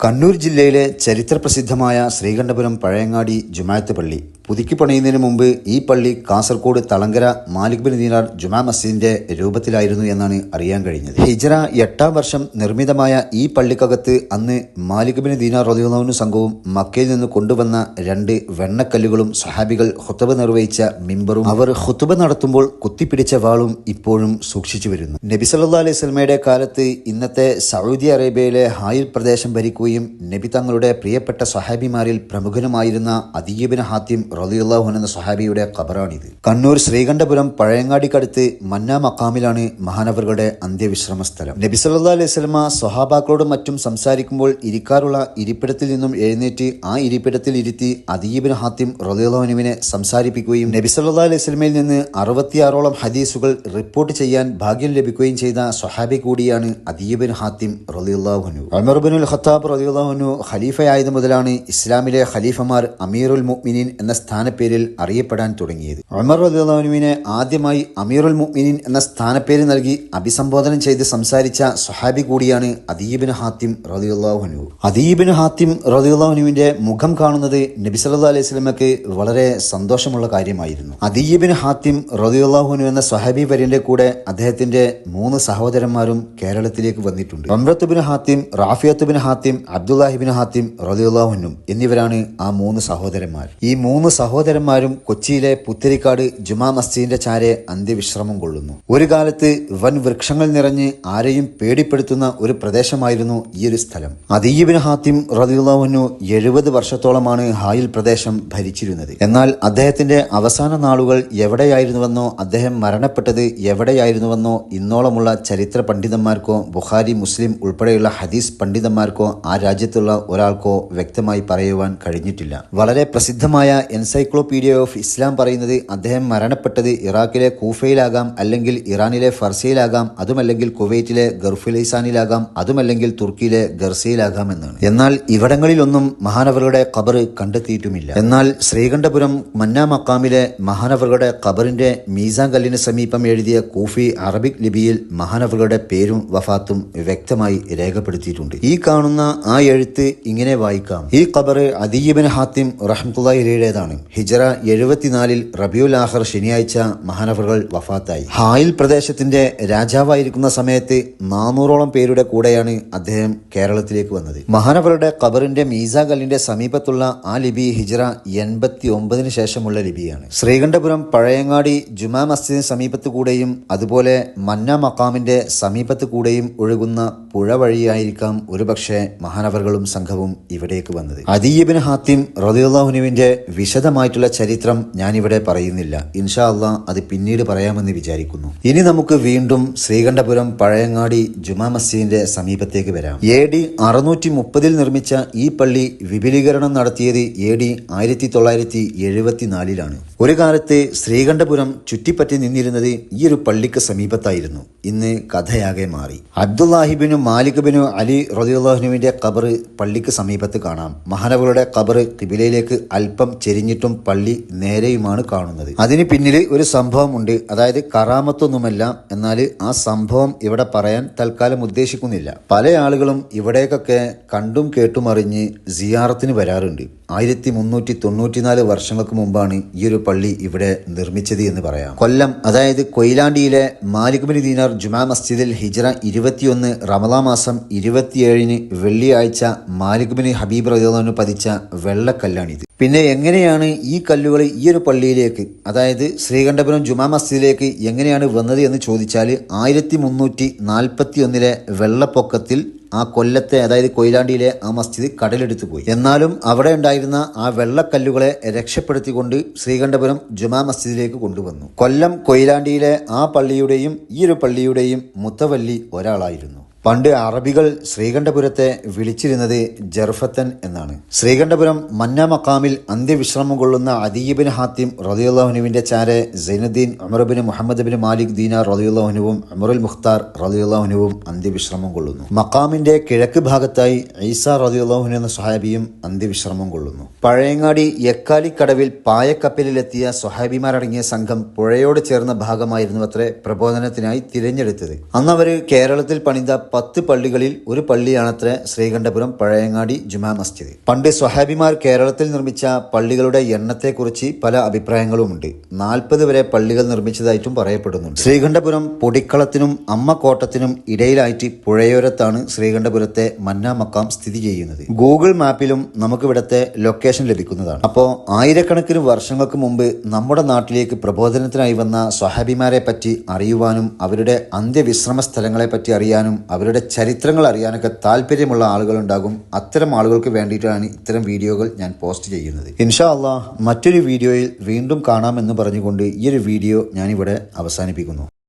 കണ്ണൂർ ജില്ലയിലെ ചരിത്രപ്രസിദ്ധമായ ശ്രീകണ്ഠപുരം പഴയങ്ങാടി ജുമായത്ത് പള്ളി. പുതുക്കി പണിയുന്നതിന് മുമ്പ് ഈ പള്ളി കാസർഗോഡ് തളങ്കര മാലിക് ബിൻ ദീനാർ ജുമാ മസ്ജിദിന്റെ രൂപത്തിലായിരുന്നു എന്നാണ് അറിയാൻ കഴിഞ്ഞത്. ഹിജറ എട്ടാം വർഷം നിർമ്മിതമായ ഈ പള്ളിക്കകത്ത് അന്ന് മാലിക് ബിൻ ദീനാർ റതിയുള്ളവനു സംഘവും മക്കയിൽ നിന്ന് കൊണ്ടുവന്ന രണ്ട് വെണ്ണക്കല്ലുകളും സഹാബികൾ ഹുത്തബ നിർവഹിച്ച മിമ്പറും അവർ ഹുത്തുബ നടത്തുമ്പോൾ കുത്തിപ്പിടിച്ച വാളും ഇപ്പോഴും സൂക്ഷിച്ചു വരുന്നു. നബി സല്ലാ അലൈഹി സ്വലമയുടെ കാലത്ത് ഇന്നത്തെ സൗദി അറേബ്യയിലെ ഹായിൽ പ്രദേശം ഭരിക്കുകയും നബി തങ്ങളുടെ പ്രിയപ്പെട്ട സഹാബിമാരിൽ പ്രമുഖനുമായിരുന്ന അദീബിൻ ഹാത്തിം റലിയുള്ളാഹുൻ എന്ന സഹാബിയുടെ ഖബറാണിത്. കണ്ണൂർ ശ്രീകണ്ഠപുരം പഴയങ്ങാടിക്കടുത്ത് മന്ന മക്കാമിലാണ് മഹാനവറുകളുടെ അന്ത്യവിശ്രമ സ്ഥലം നബി സല്ലാ അലൈഹി സ്വലമ സ്വഹാബാക്കളോടും മറ്റും സംസാരിക്കുമ്പോൾ ഇരിക്കാറുള്ള ഇരിപ്പിടത്തിൽ നിന്നും എഴുന്നേറ്റ് ആ ഇരിപ്പിടത്തിൽ ഇരുത്തി അദീബിന് ഹാത്തിം റലിയുള്ളാഹുനുവിനെ സംസാരിപ്പിക്കുകയും നബി സല്ലാ അലൈഹി സ്വലമയിൽ നിന്ന് അറുപത്തിയാറോളം ഹദീസുകൾ റിപ്പോർട്ട് ചെയ്യാൻ ഭാഗ്യം ലഭിക്കുകയും ചെയ്ത സ്വഹാബി കൂടിയാണ് അദീബിൻ ഹാത്തിം റലിയുള്ളാഹുനു അമർബിനുൽ ഖത്താബ് റലിയുള്ളാഹുനു ഖലീഫയായത് മുതലാണ് ഇസ്ലാമിലെ ഖലീഫമാർ അമീറുൽ മുഅ്മിനീൻ എന്ന സ്ഥാനപ്പേരിൽ അറിയപ്പെടാൻ തുടങ്ങിയത്. ഉമർ റലിയുള്ളാഹുനുവിനെ ആദ്യമായി അമീറുൽ മുഅ്മിനീൻ എന്ന സ്ഥാനപ്പേര് നൽകി അഭിസംബോധന ചെയ്ത് സംസാരിച്ച സ്വഹാബി കൂടിയാണ് അദീബിൻ ഹാത്തിം റദിയുള്ളാഹുനു അദീബിൻ ഹാത്തിം റലിയുള്ളാഹുനുവിന്റെ മുഖം കാണുന്നത് നബി സല്ലല്ലാഹു അലൈഹി സ്വലമക്ക് വളരെ സന്തോഷമുള്ള കാര്യമായിരുന്നു. അദീബിൻ ഹാത്തിം റദിയുള്ളാഹുനു എന്ന സ്വഹാബി വര്യന്റെ കൂടെ അദ്ദേഹത്തിന്റെ മൂന്ന് സഹോദരന്മാരും കേരളത്തിലേക്ക് വന്നിട്ടുണ്ട്. അമ്രത്തുബിൻ ഹാത്തിം റാഫിയത്തുബിൻ ഹാത്തിം അബ്ദുല്ലാഹിബിൻ ഹാത്തിം റദിയുള്ളാഹുനും എന്നിവരാണ് ആ മൂന്ന് സഹോദരന്മാർ. ഈ മൂന്ന് സഹോദരന്മാരും കൊച്ചിയിലെ പുത്തിരിക്കാട് ജുമാ മസ്ജിദിന്റെ ചാരെ അന്ത്യവിശ്രമം കൊള്ളുന്നു. ഒരു കാലത്ത് വൻ വൃക്ഷങ്ങൾ നിറഞ്ഞ് ആരെയും പേടിപ്പെടുത്തുന്ന ഒരു പ്രദേശമായിരുന്നു ഈ ഒരു സ്ഥലം. അദീബിൻ ഹാത്തിം റദിയുള്ളവനു എഴുപത് വർഷത്തോളമാണ് ഹായിൽ പ്രദേശം ഭരിച്ചിരുന്നത്. എന്നാൽ അദ്ദേഹത്തിന്റെ അവസാന നാളുകൾ എവിടെയായിരുന്നുവെന്നോ അദ്ദേഹം മരണപ്പെട്ടത് എവിടെയായിരുന്നുവെന്നോ ഇന്നോളമുള്ള ചരിത്ര പണ്ഡിതന്മാർക്കോ ബുഖാരി മുസ്ലിം ഉൾപ്പെടെയുള്ള ഹദീസ് പണ്ഡിതന്മാർക്കോ ആ രാജ്യത്തുള്ള ഒരാൾക്കോ വ്യക്തമായി പറയുവാൻ കഴിഞ്ഞിട്ടില്ല. വളരെ പ്രസിദ്ധമായ എൻസൈക്ലോപീഡിയ ഓഫ് ഇസ്ലാം പറയുന്നത് അദ്ദേഹം മരണപ്പെട്ടത് ഇറാഖിലെ കൂഫയിലാകാം അല്ലെങ്കിൽ ഇറാനിലെ ഫർസയിലാകാം അതുമല്ലെങ്കിൽ കുവൈറ്റിലെ ഗർഫുലൈസാനിലാകാം അതുമല്ലെങ്കിൽ തുർക്കിയിലെ ഗർസയിലാകാം എന്നാണ്. എന്നാൽ ഇവിടങ്ങളിലൊന്നും മഹാനവറുടെ ഖബർ കണ്ടെത്തിയിട്ടുമില്ല. എന്നാൽ ശ്രീകണ്ഠപുരം മന്നാ മക്കാമിലെ മഹാനവറുടെ ഖബറിന്റെ മീസാൻ കല്ലിന് സമീപം എഴുതിയ കൂഫി അറബിക് ലിപിയിൽ മഹാനവറുടെ പേരും വഫാത്തും വ്യക്തമായി രേഖപ്പെടുത്തിയിട്ടുണ്ട്. ഈ കാണുന്ന ആ എഴുത്ത് ഇങ്ങനെ വായിക്കാം. ഈ ഖബർ അദീബിൻ ഹാത്തിം റഹ്മത്തുള്ളേതാണ് ഹിജറ എഴുപത്തിനാലിൽ റബിയുൽ ആഹർ ശനിയാഴ്ച മഹാനവറുകൾ വഫാത്തായി. ഹായിൽ പ്രദേശത്തിന്റെ രാജാവായിരിക്കുന്ന സമയത്ത് നാനൂറോളം പേരുടെ കൂടെയാണ് അദ്ദേഹം കേരളത്തിലേക്ക് വന്നത്. മഹാനവറുടെ ഖബറിന്റെ മീസാ കല്ലിന്റെ സമീപത്തുള്ള ആ ലിപി ഹിജറ എൺപത്തി ഒമ്പതിന് ശേഷമുള്ള ലിപിയാണ്. ശ്രീകണ്ഠപുരം പഴയങ്ങാടി ജുമാ മസ്ജിദിന് സമീപത്ത് കൂടെയും അതുപോലെ മന്ന മക്കാമിന്റെ സമീപത്ത് കൂടെയും ഒഴുകുന്ന പുഴ വഴിയായിരിക്കാം ഒരുപക്ഷെ മഹാനവറുകളും സംഘവും ഇവിടേക്ക് വന്നത്. അദീബിൻ ഹാത്തിം റലിയുള്ളാഹുനുവിന്റെ വിശദമായിട്ടുള്ള ചരിത്രം ഞാനിവിടെ പറയുന്നില്ല. ഇൻഷാ അള്ളാ അത് പിന്നീട് പറയാമെന്ന് വിചാരിക്കുന്നു. ഇനി നമുക്ക് വീണ്ടും ശ്രീകണ്ഠപുരം പഴയങ്ങാടി ജുമാ മസ്ജിദിന്റെ സമീപത്തേക്ക് വരാം. എ ഡി അറുന്നൂറ്റി മുപ്പതിൽ നിർമ്മിച്ച ഈ പള്ളി വിപുലീകരണം നടത്തിയത് എ ഡി ആയിരത്തി തൊള്ളായിരത്തി എഴുപത്തിനാലിലാണ് ഒരു കാലത്ത് ശ്രീകണ്ഠപുരം ചുറ്റിപ്പറ്റി നിന്നിരുന്നത് ഈ ഒരു പള്ളിക്ക് സമീപത്തായിരുന്നു. ഇന്ന് കഥയാകെ മാറി. അബ്ദുല്ലാഹിബിനു മാലിക്ബിനും അലി റദിയുള്ളാഹുനുവിന്റെ ഖബർ പള്ളിക്ക് സമീപത്ത് കാണാം. മഹാനവറുടെ ഖബർ കിബിലയിലേക്ക് അല്പം ചെരിഞ്ഞിട്ടും പള്ളി നേരെയുമാണ് കാണുന്നത്. അതിന് പിന്നിൽ ഒരു സംഭവമുണ്ട് അതായത് കറാമത്തൊന്നുമല്ല. എന്നാൽ ആ സംഭവം ഇവിടെ പറയാൻ തൽക്കാലം ഉദ്ദേശിക്കുന്നില്ല. പല ആളുകളും ഇവിടേക്കൊക്കെ കണ്ടും കേട്ടും അറിഞ്ഞ് സിയാറത്തിന് വരാറുണ്ട്. ആയിരത്തി മുന്നൂറ്റി തൊണ്ണൂറ്റിനാല് വർഷങ്ങൾക്ക് മുമ്പാണ് ഈ ഒരു പള്ളി ഇവിടെ നിർമ്മിച്ചത് എന്ന് പറയാം. കൊല്ലം അതായത് കൊയിലാണ്ടിയിലെ മാലിക് ദീനാർ ജുമാ മസ്ജിദിൽ ഹിജ്റ ഇരുപത്തിയൊന്ന് റമദാ മാസം ഇരുപത്തിയേഴിന് വെള്ളിയാഴ്ച മാലിക് ബിൻ ഹബീബ് റജോദാനു പതിച്ച വെള്ളക്കല്ലാണിത്. പിന്നെ എങ്ങനെയാണ് ഈ കല്ലുകൾ ഈ ഒരു പള്ളിയിലേക്ക് അതായത് ശ്രീകണ്ഠപുരം ജുമാ മസ്ജിദിലേക്ക് എങ്ങനെയാണ് വന്നത് എന്ന് ചോദിച്ചാൽ ആയിരത്തി മുന്നൂറ്റി നാൽപ്പത്തി ഒന്നിലെ വെള്ളപ്പൊക്കത്തിൽ ആ കൊല്ലത്തെ അതായത് കൊയിലാണ്ടിയിലെ ആ മസ്ജിദ് കടലെടുത്തു പോയി. എന്നാലും അവിടെ ഉണ്ടായിരുന്ന ആ വെള്ളക്കല്ലുകളെ രക്ഷപ്പെടുത്തിക്കൊണ്ട് ശ്രീകണ്ഠപുരം ജുമാ മസ്ജിദിലേക്ക് കൊണ്ടുവന്നു. കൊല്ലം കൊയിലാണ്ടിയിലെ ആ പള്ളിയുടെയും ഈ ഒരു പള്ളിയുടെയും മുത്തവല്ലി ഒരാളായിരുന്നു. പണ്ട് അറബികൾ ശ്രീകണ്ഠപുരത്തെ വിളിച്ചിരുന്നത് ജർഫത്തൻ എന്നാണ്. ശ്രീകണ്ഠപുരം മന്ന മക്കാമിൽ അന്ത്യവിശ്രമം കൊള്ളുന്ന അദീബിൻ ഹാത്തിം റലിയുള്ളഹുനുവിന്റെ ചാരെ സൈനുദ്ദീൻ അമറുബിന് മുഹമ്മദ് ബിൻ മാലിക് ദീന റലിയുള്ളഹുനുവും അമറുൽ മുഖ്താർ റലിയുള്ളഹുനുവും അന്ത്യവിശ്രമം കൊള്ളുന്നു. മക്കാമിന്റെ കിഴക്ക് ഭാഗത്തായി ഈസ റലിയുള്ളഹുനു എന്ന സ്വഹാബിയും അന്ത്യവിശ്രമം കൊള്ളുന്നു. പഴയങ്ങാടി എക്കാലിക്കടവിൽ പായക്കപ്പലിലെത്തിയ സ്വഹാബിമാരടങ്ങിയ സംഘം പുഴയോട് ചേർന്ന ഭാഗമായിരുന്നു അത്രേ പ്രബോധനത്തിനായി തിരഞ്ഞെടുത്തത്. അന്ന് അവർ കേരളത്തിൽ പണിത പത്ത് പള്ളികളിൽ ഒരു പള്ളിയാണത്ര ശ്രീകണ്ഠപുരം പഴയങ്ങാടി ജുമാ മസ്ജിദ്. പണ്ട് സ്വഹാബിമാർ കേരളത്തിൽ നിർമ്മിച്ച പള്ളികളുടെ എണ്ണത്തെക്കുറിച്ച് പല അഭിപ്രായങ്ങളുമുണ്ട്. നാൽപ്പത് വരെ പള്ളികൾ നിർമ്മിച്ചതായിട്ടും പറയപ്പെടുന്നുണ്ട്. ശ്രീകണ്ഠപുരം പൊടിക്കളത്തിനും അമ്മക്കോട്ടത്തിനും ഇടയിലായിട്ട് പുഴയോരത്താണ് ശ്രീകണ്ഠപുരത്തെ മന്ന മക്കാം സ്ഥിതി ചെയ്യുന്നത്. ഗൂഗിൾ മാപ്പിലും നമുക്കിവിടത്തെ ലൊക്കേഷൻ ലഭിക്കുന്നതാണ്. അപ്പോൾ ആയിരക്കണക്കിന് വർഷങ്ങൾക്ക് മുമ്പ് നമ്മുടെ നാട്ടിലേക്ക് പ്രബോധനത്തിനായി വന്ന സ്വഹാബിമാരെ പറ്റി അറിയുവാനും അവരുടെ അന്ത്യവിശ്രമ സ്ഥലങ്ങളെ പറ്റി അറിയാനും അവരുടെ ചരിത്രങ്ങൾ അറിയാനൊക്കെ താല്പര്യമുള്ള ആളുകളുണ്ടാകും. അത്തരം ആളുകൾക്ക് വേണ്ടിയിട്ടാണ് ഇത്തരം വീഡിയോകൾ ഞാൻ പോസ്റ്റ് ചെയ്യുന്നത്. ഇൻഷാ അള്ളാഹ് മറ്റൊരു വീഡിയോയിൽ വീണ്ടും കാണാമെന്ന് പറഞ്ഞുകൊണ്ട് ഈ ഒരു വീഡിയോ ഞാനിവിടെ അവസാനിപ്പിക്കുന്നു.